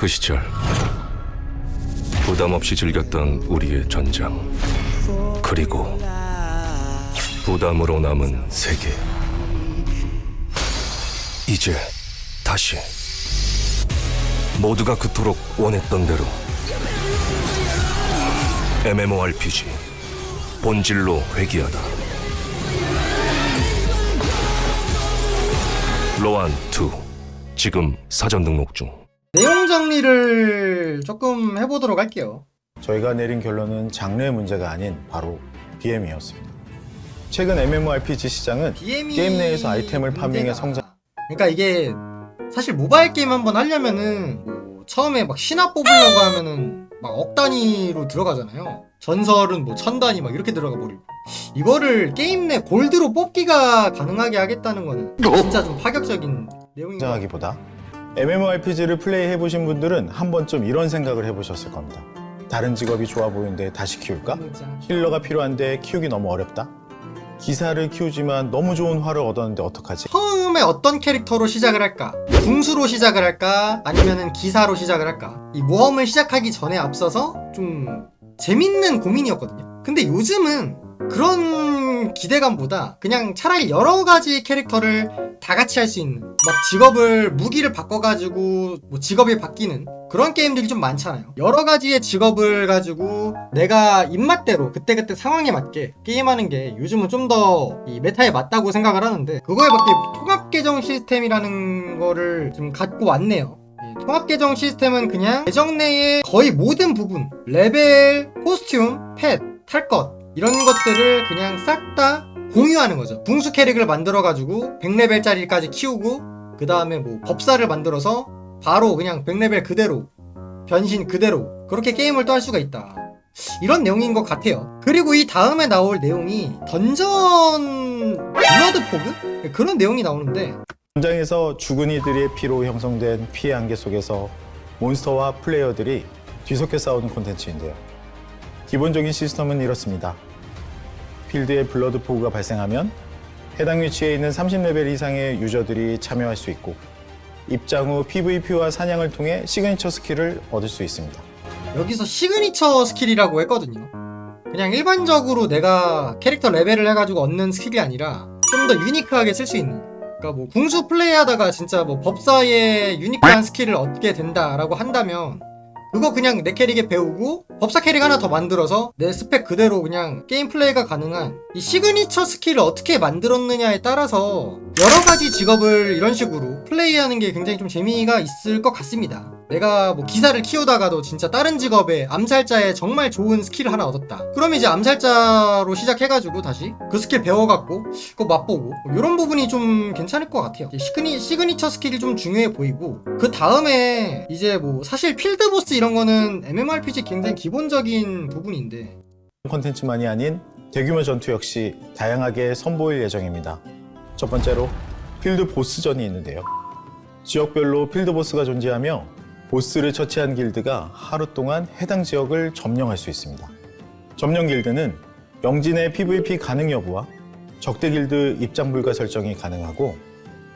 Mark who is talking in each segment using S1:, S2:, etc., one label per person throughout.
S1: 그 시절 부담 없이 즐겼던 우리의 전장 그리고 부담으로 남은 세계. 이제 다시 모두가 그토록 원했던 대로 MMORPG 본질로 회귀하다. 로안 2 지금 사전 등록 중
S2: 내용 정리를 조금 해보도록 할게요.
S3: 저희가 내린 결론은 장르의 문제가 아닌 바로 BM이었습니다. 최근 MMORPG 시장은
S2: BM이
S3: 게임 내에서 아이템을
S2: 문제가-
S3: 성장
S2: 그러니까 이게 사실 모바일 게임 한번 하려면은 뭐 처음에 막 신화 뽑으려고 하면은 막 억 단위로 들어가잖아요. 전설은 뭐 천 단위 막 이렇게 들어가 버리고 이거를 게임 내 골드로 뽑기가 가능하게 하겠다는 거는 진짜 좀 파격적인 내용인 것 같아요.
S3: 성장하기보다 MMORPG를 플레이해 보신 분들은 한 번쯤 이런 생각을 해보셨을 겁니다. 다른 직업이 좋아 보이는데 다시 키울까? 힐러가 필요한데 키우기 너무 어렵다. 기사를 키우지만 너무 좋은 화를 얻었는데 어떡하지?
S2: 처음에 어떤 캐릭터로 시작을 할까? 궁수로 시작을 할까? 아니면은 기사로 시작을 할까? 이 모험을 시작하기 전에 앞서서 좀 재밌는 고민이었거든요. 근데 요즘은 그런 기대감보다 그냥 차라리 여러 가지 캐릭터를 다 같이 할 수 있는 막 직업을 무기를 바꿔가지고 뭐 직업이 바뀌는 그런 게임들이 좀 많잖아요. 여러 가지의 직업을 가지고 내가 입맛대로 그때그때 상황에 맞게 게임하는 게 요즘은 좀 더 이 메타에 맞다고 생각을 하는데 그거에 맞게 통합 계정 시스템이라는 거를 좀 갖고 왔네요. 이 통합 계정 시스템은 그냥 계정 내의 거의 모든 부분 레벨, 코스튬, 펫, 탈 것 이런 것들을 그냥 싹 다 공유하는 거죠. 궁수 캐릭을 만들어 가지고 100레벨짜리까지 키우고 그 다음에 뭐 법사를 만들어서 바로 그냥 100레벨 그대로 변신 그대로 그렇게 게임을 또 할 수가 있다. 이런 내용인 것 같아요. 그리고 이 다음에 나올 내용이 던전 블러드 포그 그런 내용이 나오는데
S3: 현장에서 죽은 이들의 피로 형성된 피해 안개 속에서 몬스터와 플레이어들이 뒤섞여 싸우는 콘텐츠인데요. 기본적인 시스템은 이렇습니다. 필드에 블러드 포그가 발생하면 해당 위치에 있는 30레벨 이상의 유저들이 참여할 수 있고 입장 후 PVP와 사냥을 통해 시그니처 스킬을 얻을 수 있습니다.
S2: 여기서 시그니처 스킬이라고 했거든요. 그냥 일반적으로 내가 캐릭터 레벨을 해가지고 얻는 스킬이 아니라 좀 더 유니크하게 쓸 수 있는. 그러니까 뭐 궁수 플레이하다가 진짜 뭐 법사의 유니크한 스킬을 얻게 된다라고 한다면 그거 그냥 내 캐릭에 배우고 법사 캐릭 하나 더 만들어서 내 스펙 그대로 그냥 게임 플레이가 가능한 이 시그니처 스킬을 어떻게 만들었느냐에 따라서 여러 가지 직업을 이런 식으로 플레이하는 게 굉장히 좀 재미가 있을 것 같습니다. 내가 뭐 기사를 키우다가도 진짜 다른 직업에 암살자에 정말 좋은 스킬을 하나 얻었다. 그럼 이제 암살자로 시작해가지고 다시 그 스킬 배워갖고 그거 맛보고 이런 부분이 좀 괜찮을 것 같아요. 시그니, 시그니처 스킬이 좀 중요해 보이고 그 다음에 이제 뭐 사실 필드 보스 이런 거는 MMORPG 굉장히 기본적인 부분인데
S3: 콘텐츠만이 아닌 대규모 전투 역시 다양하게 선보일 예정입니다. 첫 번째로 필드 보스전이 있는데요. 지역별로 필드 보스가 존재하며 보스를 처치한 길드가 하루 동안 해당 지역을 점령할 수 있습니다. 점령 길드는 영진의 PVP 가능 여부와 적대 길드 입장 불가 설정이 가능하고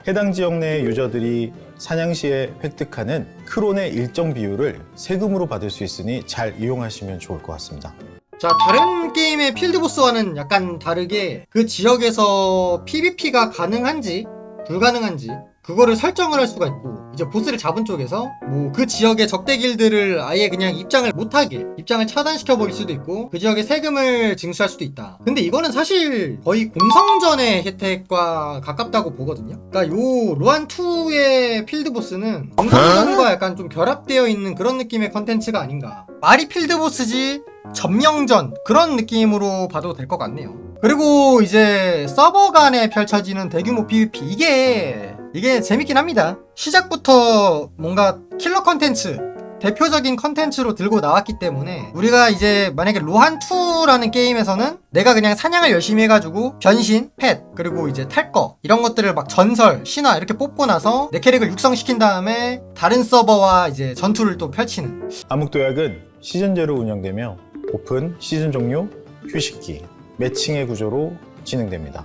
S3: 해당 지역 내 유저들이 사냥 시에 획득하는 크론의 일정 비율을 세금으로 받을 수 있으니 잘 이용하시면 좋을 것 같습니다.
S2: 자 다른 게임의 필드보스와는 약간 다르게 그 지역에서 PVP가 가능한지 불가능한지 그거를 설정을 할 수가 있고 이제 보스를 잡은 쪽에서 뭐 그 지역의 적대 길들을 아예 그냥 입장을 못하게 입장을 차단시켜 버릴 수도 있고 그 지역에 세금을 징수할 수도 있다. 근데 이거는 사실 거의 공성전의 혜택과 가깝다고 보거든요. 그러니까 요 로안2의 필드보스는 공성전과 약간 좀 결합되어 있는 그런 느낌의 컨텐츠가 아닌가. 말이 필드보스지 점령전 그런 느낌으로 봐도 될 것 같네요. 그리고 이제 서버 간에 펼쳐지는 대규모 PVP 이게 이게 재밌긴 합니다. 시작부터 뭔가 킬러 컨텐츠 대표적인 컨텐츠로 들고 나왔기 때문에 우리가 이제 만약에 로한2라는 게임에서는 내가 그냥 사냥을 열심히 해가지고 변신, 펫, 그리고 이제 탈거 이런 것들을 막 전설, 신화 이렇게 뽑고 나서 내 캐릭을 육성시킨 다음에 다른 서버와 이제 전투를 또 펼치는
S3: 암흑도약은 시즌제로 운영되며 오픈, 시즌 종료, 휴식기, 매칭의 구조로 진행됩니다.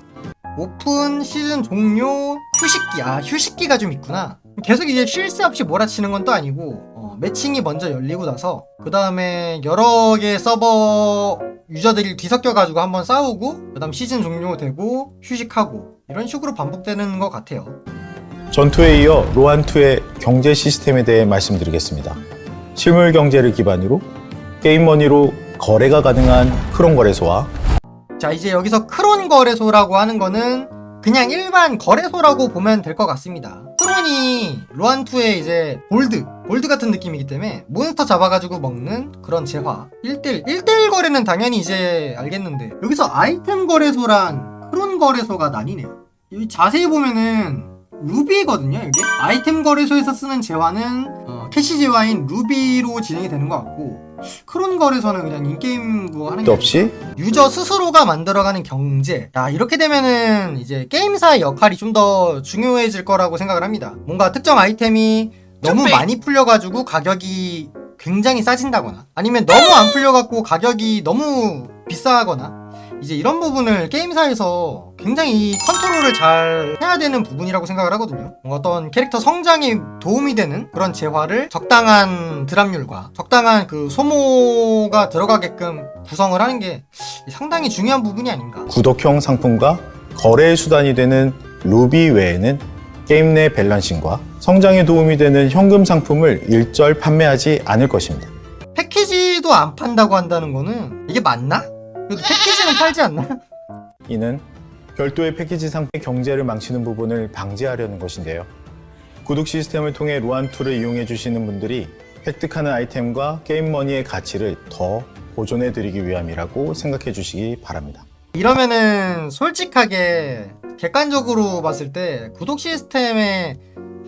S2: 오픈 시즌 종료 휴식기 아 휴식기가 좀 있구나 계속 이제 쉴 새 없이 몰아치는 건 또 아니고 어, 매칭이 먼저 열리고 나서 그 다음에 여러 개의 서버 유저들이 뒤섞여가지고 한번 싸우고 그 다음 시즌 종료되고 휴식하고 이런 식으로 반복되는 것 같아요.
S3: 전투에 이어 로안2의 경제 시스템에 대해 말씀드리겠습니다. 실물 경제를 기반으로 게임머니로 거래가 가능한 크론 거래소와
S2: 자 이제 여기서 크론 거래소라고 하는 거는 그냥 일반 거래소라고 보면 될 것 같습니다. 크론이 로안2의 이제 골드, 골드 같은 느낌이기 때문에 몬스터 잡아가지고 먹는 그런 재화. 1대1, 1대1 거래는 당연히 이제 알겠는데 여기서 아이템 거래소랑 크론 거래소가 나뉘네요. 여기 자세히 보면은 루비거든요 이게 아이템 거래소에서 쓰는 재화는 어, 캐시 재화인 루비로 진행이 되는 것 같고 크론 거래소는 그냥 인게임으로 하는 게
S3: 없이
S2: 유저 스스로가 만들어가는 경제. 야, 이렇게 되면은 이제 게임사의 역할이 좀 더 중요해질 거라고 생각을 합니다. 뭔가 특정 아이템이 너무. 많이 풀려가지고 가격이 굉장히 싸진다거나 아니면 너무 안 풀려갖고 가격이 너무 비싸거나 이제 이런 부분을 게임사에서 굉장히 컨트롤을 잘 해야 되는 부분이라고 생각을 하거든요. 어떤 캐릭터 성장에 도움이 되는 그런 재화를 적당한 드랍률과 적당한 그 소모가 들어가게끔 구성을 하는 게 상당히 중요한 부분이 아닌가.
S3: 구독형 상품과 거래의 수단이 되는 루비 외에는 게임 내 밸런싱과 성장에 도움이 되는 현금 상품을 일절 판매하지 않을 것입니다.
S2: 패키지도 안 판다고 한다는 거는 이게 맞나? 그래도 패키지는 팔지 않나?
S3: 이는 별도의 패키지 상품의 경제를 망치는 부분을 방지하려는 것인데요. 구독 시스템을 통해 로안2를 이용해 주시는 분들이 획득하는 아이템과 게임머니의 가치를 더 보존해 드리기 위함이라고 생각해 주시기 바랍니다.
S2: 이러면은 솔직하게 객관적으로 봤을 때 구독 시스템의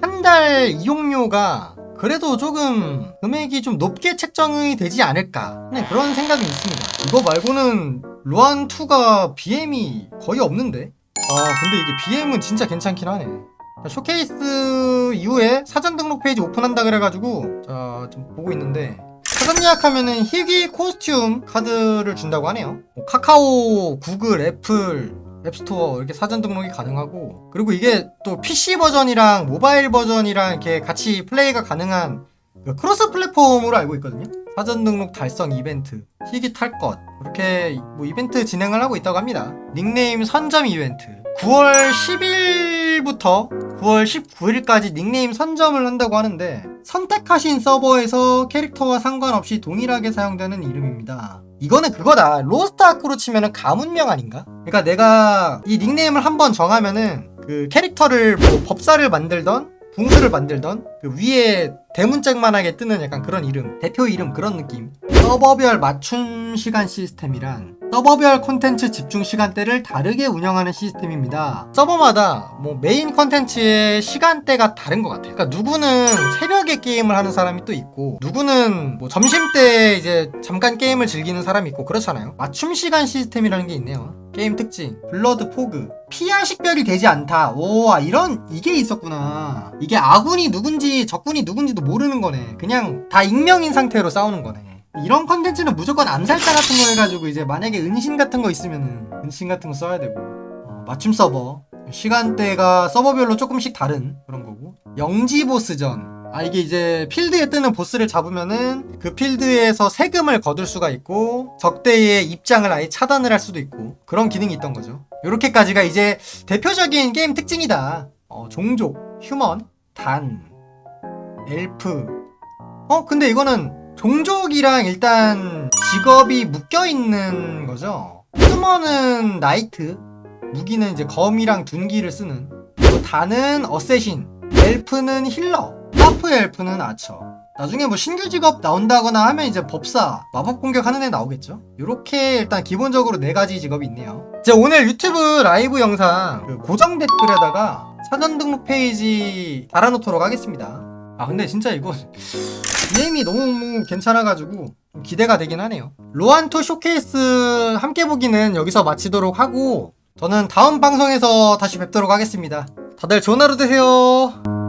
S2: 한 달 이용료가 그래도 조금 금액이 좀 높게 책정이 되지 않을까 하는 그런 생각이 있습니다. 이거 말고는 로안2가 BM이 거의 없는데? 아 근데 이게 BM은 진짜 괜찮긴 하네. 자, 쇼케이스 이후에 사전 등록 페이지 오픈한다 그래가지고 자 지금 보고 있는데 사전 예약하면은 희귀 코스튬 카드를 준다고 하네요. 뭐 카카오, 구글, 애플, 앱스토어 이렇게 사전 등록이 가능하고 그리고 이게 또 PC 버전이랑 모바일 버전이랑 이렇게 같이 플레이가 가능한 그 크로스 플랫폼으로 알고 있거든요. 사전 등록 달성 이벤트, 희귀 탈 것, 이렇게 뭐 이벤트 진행을 하고 있다고 합니다. 닉네임 선점 이벤트. 9월 10일부터 9월 19일까지 닉네임 선점을 한다고 하는데 선택하신 서버에서 캐릭터와 상관없이 동일하게 사용되는 이름입니다. 이거는 그거다. 로스트 아크로 치면은 가문명 아닌가? 그러니까 내가 이 닉네임을 한번 정하면은 그 캐릭터를 뭐 법사를 만들던 붕수를 만들던 그 위에 대문짝만하게 뜨는 약간 그런 이름 대표 이름 그런 느낌 서버별 맞춤 시간 시스템이란 서버별 콘텐츠 집중 시간대를 다르게 운영하는 시스템입니다. 서버마다 뭐 메인 콘텐츠의 시간대가 다른 것 같아요. 그러니까 누구는 새벽에 게임을 하는 사람이 또 있고 누구는 뭐 점심 때 이제 잠깐 게임을 즐기는 사람이 있고 그렇잖아요. 맞춤 시간 시스템이라는 게 있네요. 게임 특징 블러드 포그 피하 식별이 되지 않다 오 아, 이런 이게 있었구나. 이게 아군이 누군지 적군이 누군지도 모르는 거네. 그냥 다 익명인 상태로 싸우는 거네 이런 컨텐츠는 무조건 암살자 같은 거 해가지고 이제 만약에 은신 같은 거 있으면은 은신 같은 거 써야 되고 어, 맞춤 서버 시간대가 서버별로 조금씩 다른 그런 거고. 영지 보스전. 아 이게 이제 필드에 뜨는 보스를 잡으면은 그 필드에서 세금을 거둘 수가 있고 적대의 입장을 아예 차단을 할 수도 있고 그런 기능이 있던 거죠. 요렇게까지가 이제 대표적인 게임 특징이다. 어, 종족 휴먼 단 엘프. 어 근데 이거는 종족이랑 일단 직업이 묶여 있는 거죠. 휴먼은 나이트 무기는 이제 검이랑 둔기를 쓰는. 그리고 단은 어쌔신 엘프는 힐러 하프 엘프는 아처. 나중에 뭐 신규 직업 나온다거나 하면 이제 법사 마법 공격하는 애 나오겠죠? 요렇게 일단 기본적으로 네 가지 직업이 있네요. 제가 오늘 유튜브 라이브 영상 그 고정 댓글에다가 사전 등록 페이지 달아놓도록 하겠습니다 아 근데 진짜 이거 게임이 너무 괜찮아가지고 좀 기대가 되긴 하네요. 로안토 쇼케이스 함께 보기는 여기서 마치도록 하고 저는 다음 방송에서 다시 뵙도록 하겠습니다. 다들 좋은 하루 되세요